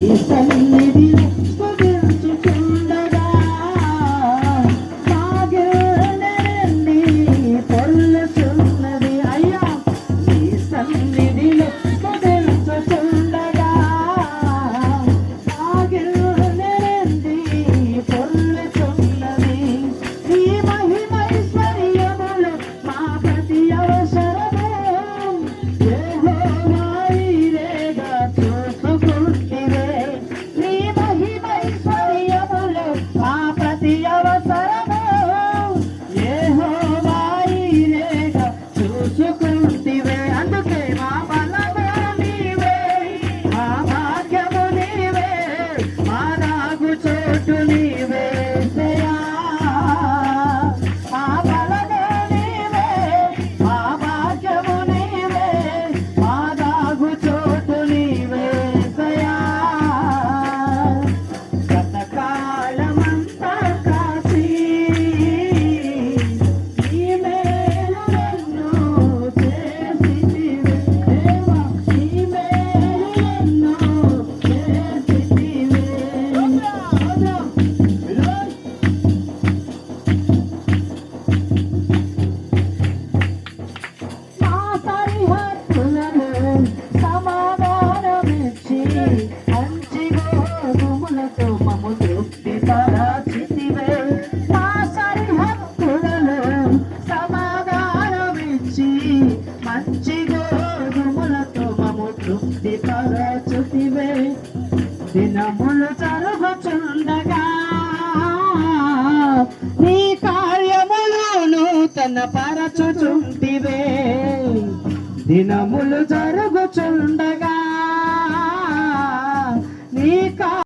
ఈ సన్నిధిలో స్తుతించుచుండగా సాగేనండి అయ్యా, ఈ సన్నిధిలో స్తుతించుచుండగా సాగేనండి పొర్లుచున్నది. ఈ మహిమైశ్వర్యములు మా ప్రతి అవసరము యెహోవా ఈరేగా మంచి గోధుమలతో మమ్ము తృప్తిపరచుతివే. దినములు జరుగుచుండగా నీ కార్యములు నూతన పరచుచుంటివే దినములు జరుగుచుండగా